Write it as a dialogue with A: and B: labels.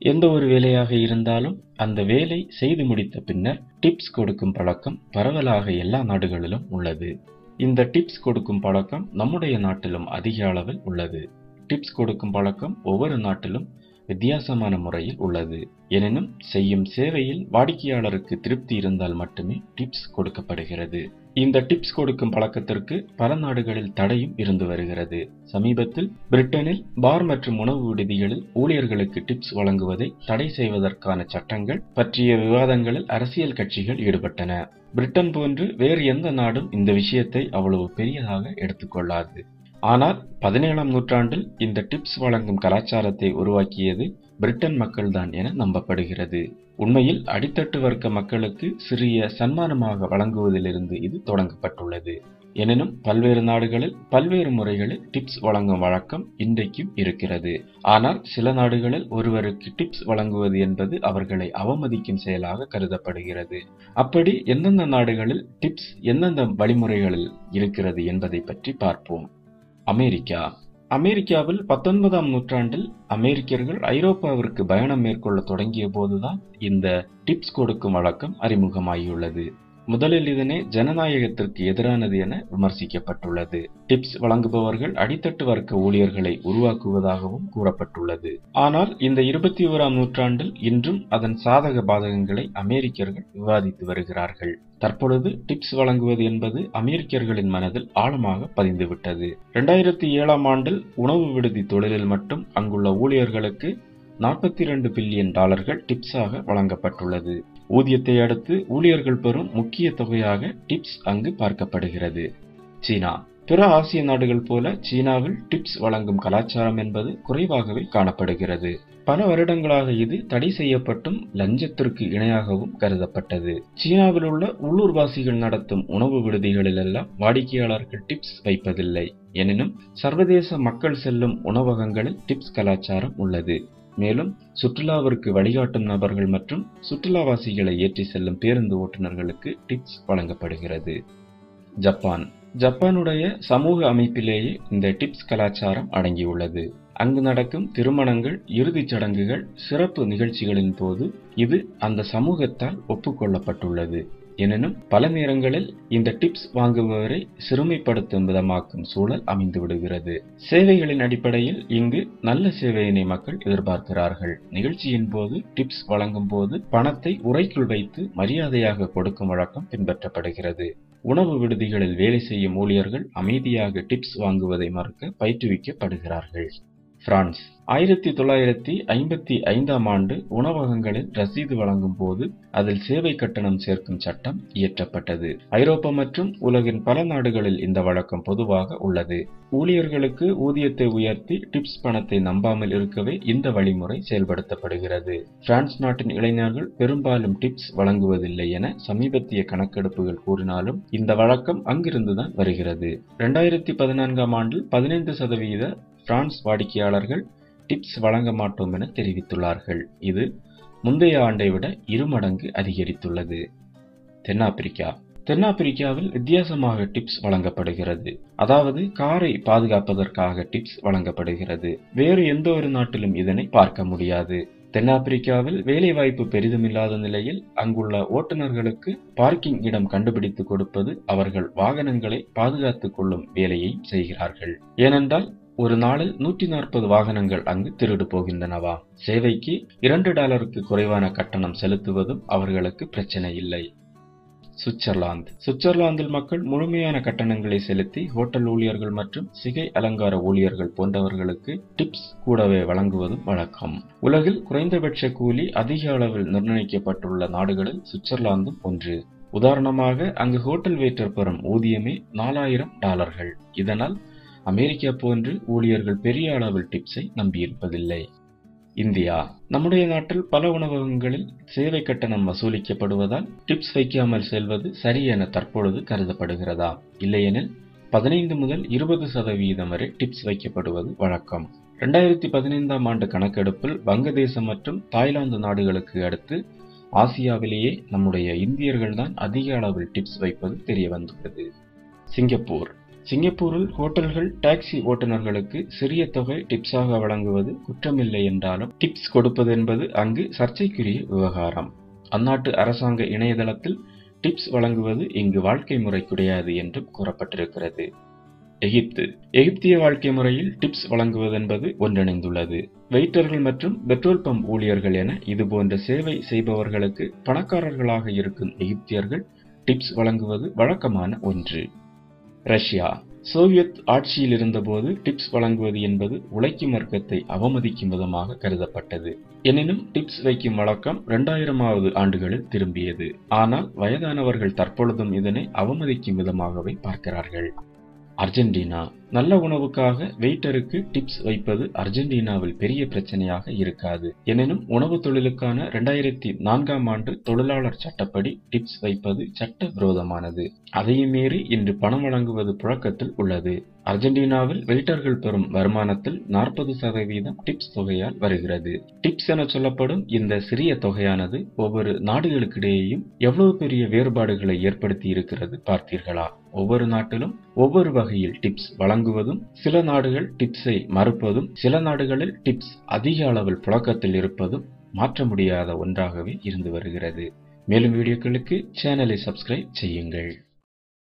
A: எந்த ஒரு வேலையாக இருந்தாலும் அந்த வேலை செய்து முடித்த பின்னர் டிப்ஸ் கொடுக்கும் பழக்கம் பரவலாக எல்லா நாடுகளிலும் உள்ளது. இந்த டிப்ஸ் கொடுக்கும் பழக்கம் நம்முடைய நாட்டிலும் அதிக அளவில் உள்ளது. டிப்ஸ் கொடுக்கும் பழக்கம் ஒவ்வொரு நாட்டிலும் வித்தியாசமான முறையில் உள்ளது. எனினும் செய்யும் சேவையில் வாடிக்கையாளருக்கு திருப்தி இருந்தால் மட்டுமே டிப்ஸ் கொடுக்கப்படுகிறது. இந்த டிப்ஸ் கொடுக்கும் பழக்கத்திற்கு பல நாடுகளில் தடையும் இருந்து வருகிறது. சமீபத்தில் பிரிட்டனில் பார் மற்றும் உணவு விடுதிகளில் ஊழியர்களுக்கு டிப்ஸ் வழங்குவதை தடை செய்வதற்கான சட்டங்கள் பற்றிய விவாதங்களில் அரசியல் கட்சிகள் ஈடுபட்டன. பிரிட்டன் போன்று வேறு எந்த நாடும் இந்த விஷயத்தை அவ்வளவு பெரியதாக எடுத்துக்கொள்ளாது. ஆனால் பதினேழாம் நூற்றாண்டில் இந்த டிப்ஸ் வழங்கும் கலாச்சாரத்தை உருவாக்கியது பிரிட்டன் மக்கள்தான் என நம்பப்படுகிறது. உண்மையில் அடித்தட்டு வர்க்க மக்களுக்கு சிறிய சன்மானமாக வழங்குவதிலிருந்து இது தொடங்கப்பட்டுள்ளது. எனினும் பல்வேறு நாடுகளில் பல்வேறு முறைகளில் டிப்ஸ் வழங்கும் வழக்கம் இன்றைக்கும் இருக்கிறது. ஆனால் சில நாடுகளில் ஒருவருக்கு டிப்ஸ் வழங்குவது என்பது அவர்களை அவமதிக்கும் செயலாக கருதப்படுகிறது. அப்படி எந்தெந்த நாடுகளில் டிப்ஸ் எந்தெந்த வழிமுறைகளில் இருக்கிறது என்பதை பற்றி பார்ப்போம். அமெரிக்கா. அமெரிக்காவில் பத்தொன்பதாம் நூற்றாண்டில் அமெரிக்கர்கள் ஐரோப்பாவிற்கு பயணம் மேற்கொள்ள தொடங்கிய போதுதான் இந்த டிப்ஸ் கொடுக்கும் வழக்கம் அறிமுகமாகியுள்ளது. முதலில் இதனை ஜனநாயகத்திற்கு எதிரானது என விமர்சிக்கப்பட்டுள்ளது. டிப்ஸ் வழங்குபவர்கள் அடித்தட்டு வர்க்க ஊழியர்களை உருவாக்குவதாகவும் கூறப்பட்டுள்ளது. ஆனால் இந்த இருபத்தி ஓராம் நூற்றாண்டில் இன்றும் அதன் சாதக பாதகங்களை அமெரிக்கர்கள் விவாதித்து வருகிறார்கள். தற்பொழுது டிப்ஸ் வழங்குவது என்பது அமெரிக்கர்களின் மனதில் ஆழமாக பதிந்துவிட்டது. இரண்டாயிரத்தி ஏழாம் ஆண்டில் உணவு விடுதி தொழிலில் மட்டும் அங்குள்ள ஊழியர்களுக்கு நாற்பத்தி இரண்டு பில்லியன் டாலர்கள் டிப்ஸாக வழங்கப்பட்டுள்ளது. ஊதியத்தை அடுத்து ஊழியர்கள் பெறும் முக்கிய தொகையாக டிப்ஸ் அங்கு பார்க்கப்படுகிறது. சீனா. பிற ஆசிய நாடுகள் போல சீனாவில் டிப்ஸ் வழங்கும் கலாச்சாரம் என்பது குறைவாகவே காணப்படுகிறது. பல வருடங்களாக இது தடை செய்யப்பட்டும் லஞ்சத்திற்கு இணையாகவும் கருதப்பட்டது. சீனாவில் உள்ள உள்ளூர்வாசிகள் நடத்தும் உணவு விடுதிகளிலெல்லாம் வாடிக்கையாளர்கள் டிப்ஸ் வைப்பதில்லை. எனினும் சர்வதேச மக்கள் செல்லும் உணவகங்களில் டிப்ஸ் கலாச்சாரம் உள்ளது. மேலும் சுற்றுலாவிற்கு வழிகாட்டும் நபர்கள் மற்றும் சுற்றுலாவாசிகளை ஏற்றி செல்லும் பேருந்து ஓட்டுநர்களுக்கு டிப்ஸ் வழங்கப்படுகிறது. ஜப்பான். ஜப்பானுடைய சமூக அமைப்பிலேயே இந்த டிப்ஸ் கலாச்சாரம் அடங்கியுள்ளது. அங்கு நடக்கும் திருமணங்கள் இறுதிச் சடங்குகள் சிறப்பு நிகழ்ச்சிகளின் போது இது அந்த சமூகத்தால் ஒப்புக்கொள்ளப்பட்டுள்ளது. எனினும் பல நேரங்களில் இந்த டிப்ஸ் வாங்குபவரை சிறுமைப்படுத்தும் விதமாக்கும் சூழல் அமைந்து விடுகிறது. சேவைகளின் அடிப்படையில் இங்கு நல்ல சேவையினை மக்கள் எதிர்பார்க்கிறார்கள். நிகழ்ச்சியின் போது டிப்ஸ் வழங்கும் போது பணத்தை உரைக்குள் வைத்து மரியாதையாக கொடுக்கும் வழக்கம் பின்பற்றப்படுகிறது. உணவு விடுதிகளில் வேலை செய்யும் ஊழியர்கள் அமைதியாக டிப்ஸ் வாங்குவதை மறுக்க பயிற்றுவிக்கப்படுகிறார்கள். பிரான்ஸ். ஆயிரத்தி தொள்ளாயிரத்தி ஐம்பத்தி ஐந்தாம் ஆண்டு உணவகங்களில் ரசீது வழங்கும் போது அதில் சேவை கட்டணம் சேர்க்கும் சட்டம் இயற்றப்பட்டது. ஐரோப்பா மற்றும் உலகின் பல நாடுகளில் இந்த வழக்கம் பொதுவாக உள்ளது. ஊழியர்களுக்கு ஊதியத்தை உயர்த்தி டிப்ஸ் பணத்தை நம்பாமல் இருக்கவே இந்த வழிமுறை செயல்படுத்தப்படுகிறது. பிரான்ஸ் நாட்டின் இளைஞர்கள் பெரும்பாலும் டிப்ஸ் வழங்குவதில்லை என சமீபத்திய கணக்கெடுப்புகள் கூறினாலும் இந்த வழக்கம் அங்கிருந்துதான் வருகிறது. இரண்டாயிரத்தி பதினான்காம் ஆண்டில் பதினைந்து சதவீத பிரான்ஸ் வாடிக்கையாளர்கள் டிப்ஸ் வழங்க மாட்டோம் என தெரிவித்துள்ளார்கள். இது முந்தைய ஆண்டை விட இருமடங்கு அதிகரித்துள்ளது. தென்னாப்பிரிக்கா. தென்னாப்பிரிக்காவில் வித்தியாசமாக டிப்ஸ் வழங்கப்படுகிறது. அதாவது காரை பாதுகாப்பதற்காக டிப்ஸ் வழங்கப்படுகிறது. வேறு எந்த ஒரு நாட்டிலும் இதனை பார்க்க முடியாது. தென்னாப்பிரிக்காவில் வேலைவாய்ப்பு பெரிதுமில்லாத நிலையில் அங்குள்ள ஓட்டுநர்களுக்கு பார்க்கிங் இடம் கண்டுபிடித்து கொடுப்பது அவர்கள் வாகனங்களை பாதுகாத்துக் கொள்ளும் வேலையை செய்கிறார்கள். ஏனென்றால் ஒரு நாளில் நூற்றி நாற்பது வாகனங்கள் அங்கு திருடு போகின்றனவா? சேவைக்கு இரண்டு டாலருக்கு குறைவான கட்டணம் செலுத்துவதும் அவர்களுக்கு பிரச்சனை இல்லை. சுவிட்சர்லாந்து. சுவிட்சர்லாந்தில் மக்கள் முழுமையான கட்டணங்களை செலுத்தி ஹோட்டல் ஊழியர்கள் மற்றும் சிகை அலங்கார ஊழியர்கள் போன்றவர்களுக்கு டிப்ஸ் கூடவே வழங்குவதும் வழக்கம். உலகில் குறைந்தபட்ச கூலி அதிக அளவில் நிர்ணயிக்கப்பட்டுள்ள நாடுகளில் சுவிட்சர்லாந்தும் ஒன்று. உதாரணமாக அங்கு ஹோட்டல் வெயிட்டர் பெறும் ஊதியமே நாலாயிரம் டாலர்கள். இதனால் அமெரிக்கா போன்று ஊழியர்கள் பெரிய அளவில் டிப்ஸை நம்பியிருப்பதில்லை. இந்தியா நம்முடைய நாட்டில் பல உணவகங்களில் சேவை கட்டணம் வசூலிக்கப்படுவதால் டிப்ஸ் வைக்காமல் செல்வது சரி என தற்பொழுது கருதப்படுகிறதா? இல்லையெனில் பதினைந்து முதல் இருபது சதவீதம் வரை டிப்ஸ் வைக்கப்படுவது வழக்கம். இரண்டாயிரத்தி பதினைந்தாம் ஆண்டு கணக்கெடுப்பில் வங்கதேசம் மற்றும் தாய்லாந்து நாடுகளுக்கு அடுத்து ஆசியாவிலேயே நம்முடைய இந்தியர்கள்தான் அதிக அளவில் டிப்ஸ் வைப்பது தெரிய வந்துள்ளது சிங்கப்பூர் சிங்கப்பூரில் ஹோட்டல்கள் டாக்ஸி ஓட்டுநர்களுக்கு சிறிய தொகை டிப்ஸாக வழங்குவது குற்றமில்லை என்றாலும் டிப்ஸ் கொடுப்பது என்பது அங்கு சர்ச்சைக்குரிய விவகாரம். அந்நாட்டு அரசாங்க இணையதளத்தில் டிப்ஸ் வழங்குவது இங்கு வாழ்க்கை முறை கிடையாது என்றும் கூறப்பட்டிருக்கிறது. எகிப்து. எகிப்திய வாழ்க்கை முறையில் டிப்ஸ் வழங்குவதென்பது ஒன்றிணைந்துள்ளது. வெயிட்டர்கள் மற்றும் பெட்ரோல் பம்ப் ஊழியர்கள் என இதுபோன்ற சேவை செய்பவர்களுக்கு பணக்காரர்களாக இருக்கும் எகிப்தியர்கள் டிப்ஸ் வழங்குவது வழக்கமான ஒன்று. ரஷ்யா. சோவியத் ஆட்சியில் இருந்தபோது டிப்ஸ் வழங்குவது என்பது உழைக்கும் வர்க்கத்தை அவமதிக்கும் விதமாக கருதப்பட்டது. எனினும் டிப்ஸ் வைக்கும் வழக்கம் இரண்டாயிரமாவது ஆண்டுகளில் திரும்பியது. ஆனால் வயதானவர்கள் தற்பொழுதும் இதனை அவமதிக்கும் விதமாகவே பார்க்கிறார்கள். அர்ஜென்டினா. நல்ல உணவுக்காக வெயிட்டருக்கு டிப்ஸ் வைப்பது அர்ஜென்டினாவில் பெரிய பிரச்சனையாக இருக்காது. எனினும் உணவு தொழிலுக்கான இரண்டாயிரத்தி நான்காம் ஆண்டு தொழிலாளர் சட்டப்படி டிப்ஸ் வைப்பது சட்ட விரோதமானது அதையும் மீறி இன்று பணம் வழங்குவது புழக்கத்தில் உள்ளது. அர்ஜென்டினாவில் வெயிட்டர்கள் பெறும் வருமானத்தில் நாற்பது சதவீதம் டிப்ஸ் தொகையால் வருகிறது. டிப்ஸ் என சொல்லப்படும் இந்த சிறிய தொகையானது ஒவ்வொரு நாடுகளுக்கிடையேயும் எவ்வளவு பெரிய வேறுபாடுகளை ஏற்படுத்தி இருக்கிறது பார்த்தீர்களா? ஒவ்வொரு நாட்டிலும் ஒவ்வொரு வகையில் டிப்ஸ் வழங்குவதும் சில நாடுகள் டிப்ஸை மறுப்பதும் சில நாடுகளில் டிப்ஸ் அதிக அளவில் புழக்கத்தில் இருப்பதும் மாற்ற முடியாத ஒன்றாகவே இருந்து வருகிறது. மேலும் வீடியோக்களுக்கு சேனலை சப்ஸ்கிரைப் செய்யுங்கள்.